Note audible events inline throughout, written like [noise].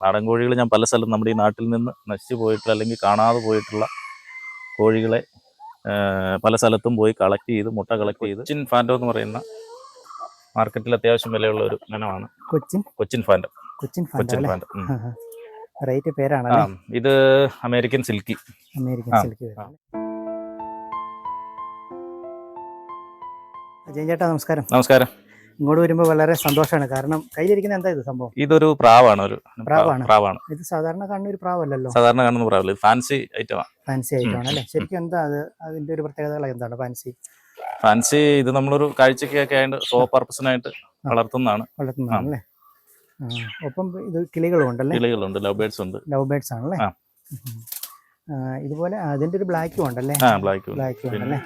നാടൻ കോഴികൾ ഞാൻ പല സ്ഥലത്തും നമ്മുടെ ഈ നാട്ടിൽ നിന്ന് നശിച്ചു പോയിട്ടുള്ള അല്ലെങ്കിൽ കാണാതെ പോയിട്ടുള്ള കോഴികളെ പല സ്ഥലത്തും പോയി കളക്ട് ചെയ്ത് മുട്ട കളക്ട് ചെയ്ത് കൊച്ചിൻ ഫാൻഡോ എന്ന് പറയുന്ന മാർക്കറ്റിൽ അത്യാവശ്യം വിലയുള്ള ഒരു ഇനമാണ്. കൊച്ചിൻ? കൊച്ചിൻ ഫാൻഡോ. കൊച്ചിൻ കൊച്ചിൻ ഫാൻഡോ. [laughs] റേറ്റ് പേരാണ് പേരാണല്ലേ ഇത് American silky. American silky silk Ajayan ചേട്ടാ നമസ്കാരം. നമസ്കാരം. ഇങ്ങോട്ട് വരുമ്പോൾ വളരെ സന്തോഷമാണ് കാരണം കയ്യിലിരിക്കുന്ന എന്താ ഇത് സംഭവം? ഇതൊരു പ്രാവാണ് ഒരു പ്രാവാണ്? പ്രാവാണ്. ഇത് സാധാരണ കാണുന്ന ഒരു പ്രാവല്ലല്ലോ? സാധാരണ കാണുന്ന പ്രാവല്ല. ഫാൻസി ഐറ്റമാണ് ഫാൻസി ഐറ്റമാണ് അല്ലേ? ശരിക്കും എന്താ അത്? അതിന്റെ ഒരു പ്രത്യേകതകൾ എന്താണ് ഫാൻസി ഫാൻസി ഇത് നമ്മളൊരു കാഴ്ചക്കൊക്കെ ആയിട്ട് ഷോ പർപ്പസിനായിട്ട് വളർത്തുന്നതാണ്. വളർത്തുന്നതാണ് അല്ലേ? ഒപ്പം ഇത് കിളികളും ഉണ്ടല്ലേ? കിളികളുണ്ട് ലവ് ബേർഡ്സ് ഉണ്ട്. ലവ് ബേർഡ്സ് ആണല്ലേ. ഇതുപോലെ അതിന്റെ ഒരു ബ്ലാക്കും ഉണ്ടല്ലേ? ബ്ലാക്കും ഉണ്ടല്ലേ?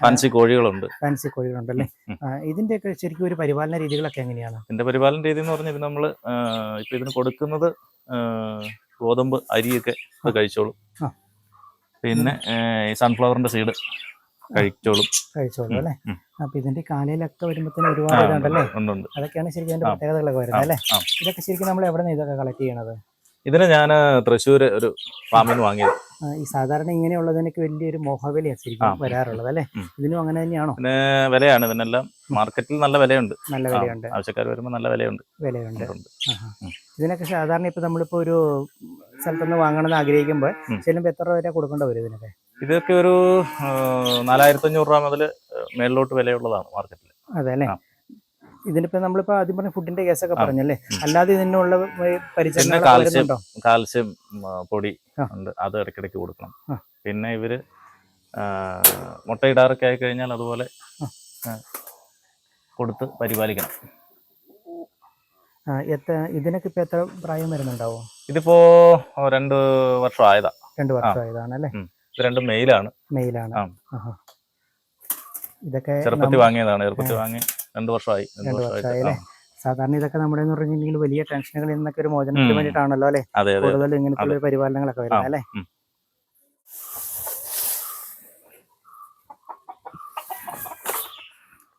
ഫാൻസി കോഴികളുണ്ട്. ഫാൻസി കോഴികളുണ്ട് അല്ലേ ഇതിന്റെ ഇതിന്റെയൊക്കെ ശരിക്കും ഒരു പരിപാലന രീതികളൊക്കെ എങ്ങനെയാണ്? ഇതിന്റെ പരിപാലന രീതി എന്ന് പറഞ്ഞാൽ നമ്മൾ ഇപ്പൊ ഇതിന് കൊടുക്കുന്നത് ഗോതമ്പ് അരിയൊക്കെ കഴിച്ചോളും. പിന്നെ ഈ സൺഫ്ലവറിന്റെ സീഡ് കഴിച്ചോളും. കഴിച്ചോളും അല്ലേ? അപ്പൊ ഇതിന്റെ കാലയിലൊക്കെ വരുമ്പോഴത്തേനും ഒരുപാട് ഇതുണ്ടല്ലേ അതൊക്കെയാണ് ശരിക്കും അതിന്റെ പ്രത്യേകതകളൊക്കെ വരുന്നത് അല്ലേ? ഇതൊക്കെ ശരിക്കും നമ്മൾ എവിടെ നിന്ന് ഇതൊക്കെ കളക്ട് ചെയ്യണത്? ഇതിന് ഞാൻ തൃശ്ശൂര് ഒരു ഫാമിൽ നിന്ന് വാങ്ങിയത്. ഈ സാധാരണ ഇങ്ങനെയുള്ളതിനൊക്കെ വലിയൊരു മോഹവിലയാണ്. ശരിക്കും വരാറുള്ളത് അല്ലേ? ഇതിനും അങ്ങനെ തന്നെയാണോ? പിന്നെ വിലയാണ് ഇതിനെല്ലാം മാർക്കറ്റിൽ നല്ല വിലയുണ്ട്. നല്ല വിലയുണ്ട്. ആവശ്യക്കാർ വരുമ്പോൾ നല്ല വിലയുണ്ട്. വിലയുണ്ട്. ഇതിനൊക്കെ സാധാരണ ഇപ്പൊ നമ്മളിപ്പോ ഒരു സ്ഥലത്തുനിന്ന് വാങ്ങണമെന്ന് ആഗ്രഹിക്കുമ്പോൾ. ചെല്ലുമ്പോൾ എത്ര രൂപ വരെ കൊടുക്കേണ്ട വരും ഇതിനൊക്കെ? ഇതൊക്കെ ഒരു നാലായിരത്തി അഞ്ഞൂറ് രൂപ മുതൽ മേളിലോട്ട് വിലയുള്ളതാണ് മാർക്കറ്റിൽ അതെ അല്ലേ. ഇതിനിപ്പോ നമ്മളിപ്പോ ആദ്യം പറഞ്ഞ ഫുഡിന്റെ കേസൊക്കെ. പറഞ്ഞല്ലേ. അല്ലാതെ ഇതിനുള്ള പരിചരണം കാൽസ്യം. പൊടി. ഉണ്ട്. അത് ഇടയ്ക്കിടയ്ക്ക് കൊടുക്കണം. പിന്നെ ഇവർ മുട്ട മുട്ടയിടാറൊക്കെ ആയി കഴിഞ്ഞാൽ അതുപോലെ കൊടുത്ത് പരിപാലിക്കണം. എത്ര ഇതിനൊക്കെ ഇപ്പൊ എത്ര പ്രായം വരുന്നുണ്ടാവോ? ഇതിപ്പോ രണ്ട് വർഷം ആയതാ. രണ്ടു വർഷം അല്ലേ രണ്ട് മെയിലാണ്. മെയിലാണ്. ഇതൊക്കെ ചെറുപ്പത്തിൽ വാങ്ങിയതാണ്. ചെറുപ്പത്തിൽ വാങ്ങി രണ്ട് വർഷമായി രണ്ട് രണ്ട് വർഷമായി സാധാരണ ഇതൊക്കെ നമ്മുടെ എന്ന് പറഞ്ഞിട്ടുണ്ടെങ്കിൽ വലിയ ടെൻഷനുകളിൽ നിന്നൊക്കെ ഒരു മോചനത്തിന്. വേണ്ടിയിട്ടാണല്ലോ അല്ലെ? കൂടുതൽ ഇങ്ങനത്തെ പരിപാലനങ്ങളൊക്കെ വരുന്നത് അല്ലെ?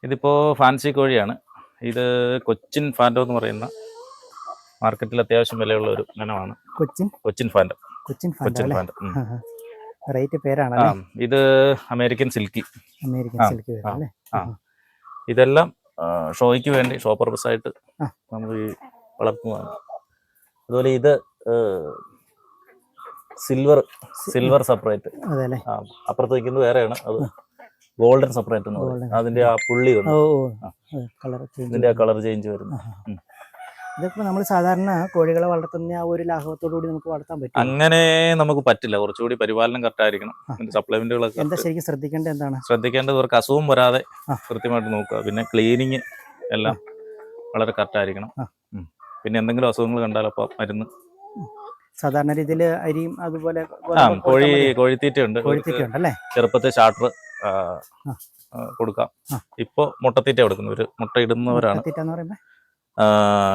ഇതിപ്പോ ഫാൻസി കോഴിയാണ്. ഇത് കൊച്ചിൻ ഫാൻഡോ എന്ന് പറയുന്ന മാർക്കറ്റിൽ അത്യാവശ്യം വിലയുള്ള ഒരു ഇനമാണ്. കൊച്ചിൻ? കൊച്ചിൻ ഫാൻഡോ. കൊച്ചിൻ കൊച്ചിൻ ഫാൻഡോ. [laughs] റേറ്റ് പേരാണ് ഇത് അമേരിക്കൻ സിൽക്കി. American silky. ഇതെല്ലാം ഷോയ്ക്ക് വേണ്ടി ഷോ പർപ്പസ് ആയിട്ട് ആ. നമ്മൾ ഈ വളർത്തുന്നതാണ്. അതുപോലെ ഇത് സിൽവർ സിൽവർ സെപ്പറേറ്റ്. അപ്പുറത്ത് നിൽക്കുന്നത് വേറെയാണ്. അത് ഗോൾഡൻ സെപ്പറേറ്റ് എന്ന് പറയും. അതിന്റെ ആ പുള്ളി. ഇതിന്റെ ആ കളർ ചേഞ്ച് വരുന്നു. ഇതൊക്കെ നമ്മൾ സാധാരണ കോഴികളെ വളർത്തുന്ന ആ ഒരു ലാഘവത്തോടു കൂടി നമുക്ക് വളർത്താൻ പറ്റും അങ്ങനെ നമുക്ക് പറ്റില്ല. കുറച്ചുകൂടി പരിപാലനം കറക്റ്റ് ആയിരിക്കണം. സപ്ലിമെന്റുകളൊക്കെ എന്താ ശരിക്കും ശ്രദ്ധിക്കേണ്ടത് എന്താണ്? ശ്രദ്ധിക്കേണ്ടത് ഇവർക്ക് അസുഖം വരാതെ. കൃത്യമായിട്ട് നോക്കുക. പിന്നെ ക്ലീനിങ് എല്ലാം വളരെ കറക്റ്റ് ആയിരിക്കണം. പിന്നെ എന്തെങ്കിലും അസുഖങ്ങൾ കണ്ടാൽ അപ്പൊ മരുന്ന്. സാധാരണ രീതിയിൽ അരിയും അതുപോലെ കോഴി കോഴിത്തീറ്റയുണ്ട്. കോഴിത്തീറ്റയുണ്ട് അല്ലേ? ചെറുപ്പത്തെ ചെറുപ്പത്തിൽ ആ. കൊടുക്കാം. ഇപ്പൊ മുട്ടത്തീറ്റ കൊടുക്കുന്നു ഒരു മുട്ട ഇടുന്നവരാണ്.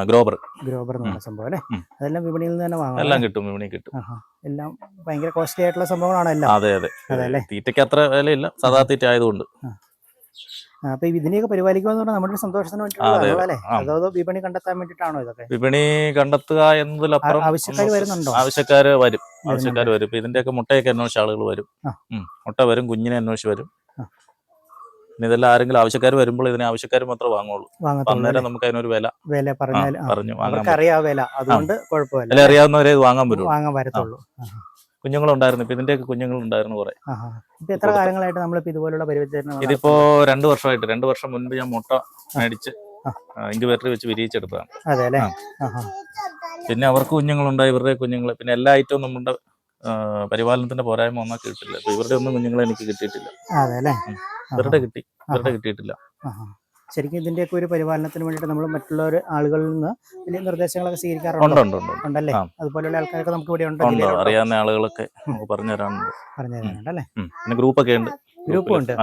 ഗ്രോബർ. ഗ്രോബർ എന്ന് പറഞ്ഞ സംഭവം അല്ലേ? അതെല്ലാം വിപണിയിൽ നിന്ന് തന്നെ വാങ്ങാം എല്ലാം കിട്ടും വിപണി കിട്ടും. എല്ലാം ഭയങ്കര കോസ്റ്റ്ലി ആയിട്ടുള്ള സംഭവങ്ങളാണ് എല്ലാം. അതെ അതെ. അതെ അല്ലേ? തീറ്റയ്ക്ക് അത്ര വിലയില്ല. സാധാ തീറ്റ ആയതുകൊണ്ട്. അപ്പൊ ഇതിനെയൊക്കെ പരിപാലിക്കുക എന്ന് പറഞ്ഞാൽ നമ്മുടെ സന്തോഷത്തിന് അതെ, വിപണി കണ്ടെത്താൻ വേണ്ടിട്ടാണോ ഇതൊക്കെ? വിപണി കണ്ടെത്തുക എന്നതിലപ്പുറം ആവശ്യക്കാർ വരുന്നുണ്ടോ? ആവശ്യക്കാർ വരും. ആവശ്യക്കാർ വരും. ഇപ്പൊ ഇതിന്റെയൊക്കെ മുട്ടയൊക്കെ അന്വേഷിച്ച ആളുകൾ വരും. മുട്ട വരും കുഞ്ഞിനെ അന്വേഷിച്ച് വരും. പിന്നെ ഇതെല്ലാം ആരെങ്കിലും ആവശ്യക്കാർ വരുമ്പോൾ ഇതിന് ആവശ്യക്കാർ മാത്രമേ വാങ്ങുള്ളൂ. അന്നേരം നമുക്ക് അതിനൊരു വില. വില പറഞ്ഞാൽ പറഞ്ഞു അറിയാം വില. അതുകൊണ്ട് കുഴപ്പമില്ല. അറിയാവുന്നവരെ വാങ്ങാൻ പറ്റും വാങ്ങാൻ വരത്തുള്ളൂ. കുഞ്ഞുങ്ങളുണ്ടായിരുന്നു. ഇപ്പൊ ഇതിന്റെയൊക്കെ കുഞ്ഞുങ്ങളുണ്ടായിരുന്നു കുറെ. എത്ര കാലങ്ങളായിട്ട് നമ്മളിപ്പോ ഇതുപോലുള്ള പരിചരണം ഇതിപ്പോ രണ്ടു വർഷമായിട്ട്. രണ്ടു വർഷം മുൻപ് ഞാൻ മുട്ട മേടിച്ച്. ഇൻക്യുബേറ്ററിൽ വെച്ച് വിരിയിച്ചെടുത്തതാണ്. പിന്നെ അവർക്ക് കുഞ്ഞുങ്ങളുണ്ടായി. ഇവരുടെ കുഞ്ഞുങ്ങൾ പിന്നെ എല്ലാ ഐറ്റവും നമ്മുടെ പരിപാലനത്തിന്റെ പോരായ്മ ഒന്നും കിട്ടില്ല. ഇവരുടെ ഒന്നും കുഞ്ഞുങ്ങളെ എനിക്ക് കിട്ടിയിട്ടില്ല. അതെ ഇവരുടെ കിട്ടി. ഇവരുടെ കിട്ടിയിട്ടില്ല. ശരിക്കും ഇതിന്റെയൊക്കെ ഒരു പരിപാലനത്തിന് വേണ്ടിയിട്ട് നമ്മൾ മറ്റുള്ള ആളുകളിൽ നിന്ന് വലിയ നിർദ്ദേശങ്ങളൊക്കെ സ്വീകരിക്കാറുണ്ട്? സ്വീകരിക്കാറുണ്ടോ ഉണ്ട് ഉണ്ട് ഉണ്ട്. ഉണ്ടല്ലേ. അതുപോലെയുള്ള ആൾക്കാരൊക്കെ നമുക്ക് ഇവിടെ ഉണ്ട് അറിയാവുന്ന ആളുകളൊക്കെ നമുക്ക് പറഞ്ഞു തരാനുണ്ട് പറഞ്ഞു തരാനുണ്ട് അല്ലേ? പിന്നെ ഗ്രൂപ്പൊക്കെ ഉണ്ട്. ഗ്രൂപ്പുണ്ട്.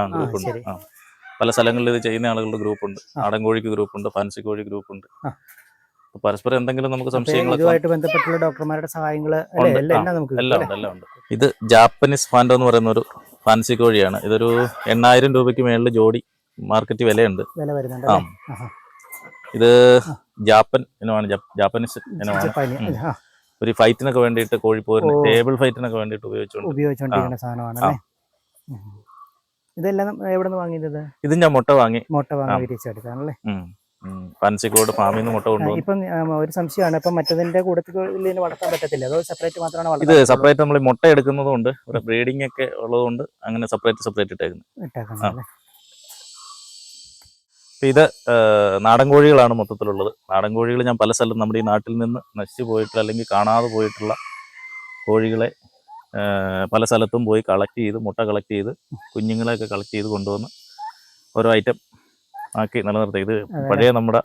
പല സ്ഥലങ്ങളിൽ ഇത് ചെയ്യുന്ന ആളുകളുടെ ഗ്രൂപ്പ് ഉണ്ട് നാടൻ കോഴിക്ക് ഗ്രൂപ്പുണ്ട്. ഫാൻസി കോഴി ഗ്രൂപ്പുണ്ട് പരസ്പരം എന്തെങ്കിലും നമുക്ക് സംശയങ്ങളൊക്കെ ബന്ധപ്പെട്ടുള്ള ഡോക്ടർമാരുടെ സഹായങ്ങൾ എല്ലാം? ഉണ്ട് എല്ലാം ഉണ്ട്. ഇത് ജാപ്പനീസ് ഫാൻഡോ എന്ന് പറയുന്ന ഒരു ഫാൻസി കോഴിയാണ്. ഇതൊരു എണ്ണായിരം രൂപയ്ക്ക് മേളിൽ ജോഡി മാർക്കറ്റ് വിലയുണ്ട്. ആ. ഇത് ജാപ്പൻ ഇനമാണ്. ജാപ്പനീസ് ഇനമാണ്. ഒരു ഫൈറ്റിനൊക്കെ വേണ്ടിയിട്ട് കോഴിപ്പോരിന്. ടേബിൾ ഫൈറ്റിനൊക്കെ വേണ്ടിട്ട് ഉപയോഗിച്ചുകൊണ്ട് ഉപയോഗിച്ചുകൊണ്ടിരിക്കുന്ന സാധനമാണ് ഇതെല്ലാം എവിടെ നിന്ന് വാങ്ങിയത്? ഇത്? ഞാൻ മുട്ട വാങ്ങി. മുട്ട വാങ്ങി ആ. ഫാൻസിക്കോട് ഫാമിൽ നിന്ന് മുട്ട കൊണ്ടുപോകും. ഇപ്പം ഒരു സംശയമാണ്. ഇപ്പം മറ്റതിന്റെ കൂട്ടത്തിൽ ഇതിന് വളർത്താൻ പറ്റത്തില്ല. അതോ സെപ്പറേറ്റ് മാത്രമാണ് ഇത് സെപ്പറേറ്റ് നമ്മൾ മുട്ട എടുക്കുന്നത് കൊണ്ട് ബ്രീഡിംഗ് ഒക്കെ ഉള്ളതുകൊണ്ട് അങ്ങനെ സെപ്പറേറ്റ് സെപ്പറേറ്റ് ഇട്ടേക്കുന്നത്. ഇത് നാടൻ കോഴികളാണ് മൊത്തത്തിലുള്ളത്. നാടൻ കോഴികൾ ഞാൻ പല സ്ഥലത്തും നമ്മുടെ ഈ നാട്ടിൽ നിന്ന് നശിച്ചു പോയിട്ടുള്ള അല്ലെങ്കിൽ കാണാതെ പോയിട്ടുള്ള കോഴികളെ പല സ്ഥലത്തും പോയി കളക്ട് ചെയ്ത് മുട്ട കളക്ട് ചെയ്ത് കുഞ്ഞുങ്ങളെയൊക്കെ കളക്ട് ചെയ്ത് കൊണ്ടുവന്ന് ഓരോ ഐറ്റം ആക്കി നിലനിർത്തി. ഇത് പഴയ നമ്മുടെ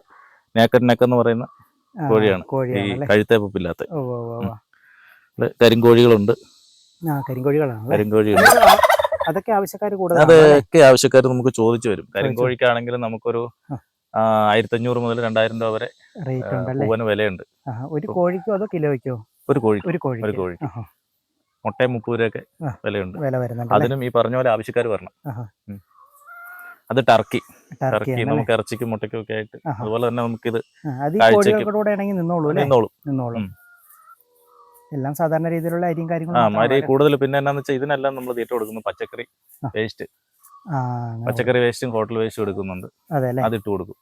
നേക്കൻ നെക്ക് എന്ന് പറയുന്ന കോഴിയാണ്. ഈ കഴുത്തേപ്പില്ലാത്ത കഴുത്തെ പൊപ്പില്ലാത്ത കരിങ്കോഴികളുണ്ട്. ആ- അതൊക്കെ ആവശ്യക്കാർ അതൊക്കെ ആവശ്യക്കാർ നമുക്ക് ചോദിച്ചു വരും. കരിങ്കോഴിക്കാണെങ്കിൽ നമുക്കൊരു. ആയിരത്തഞ്ഞൂറ് മുതൽ രണ്ടായിരം രൂപ വരെ പൂവന് വിലയുണ്ട്. ഒരു കോഴിക്കോ അതോ കിലോയ്ക്കോ? ഒരു കോഴി ഒരു കോഴി ഒരു കോഴി മുട്ടയും മുപ്പത് രൂപയൊക്കെ വിലയുണ്ട്. വില വരുന്നുണ്ട് അതിനും ഈ പറഞ്ഞ പോലെ ആവശ്യക്കാർ വരണം. അത് ടർക്കി. ടർക്കി നമുക്ക് ഇറച്ചിക്കും മുട്ടയ്ക്കും ഒക്കെ ആയിട്ട് അതുപോലെ തന്നെ നമുക്കിത് നിന്നോളും നിന്നോളും. എല്ലാം സാധാരണ രീതിയിലുള്ള അരിയും ആ കാര്യങ്ങളും അരി കൂടുതൽ പിന്നെ എന്നാന്ന് വെച്ചാൽ ഇതിനെല്ലാം നമ്മൾ തീറ്റ കൊടുക്കുന്നു. പച്ചക്കറി വേസ്റ്റ്. പച്ചക്കറി വേസ്റ്റും ഹോട്ടൽ വേസ്റ്റും എടുക്കുന്നുണ്ട്. അതിട്ട് കൊടുക്കും.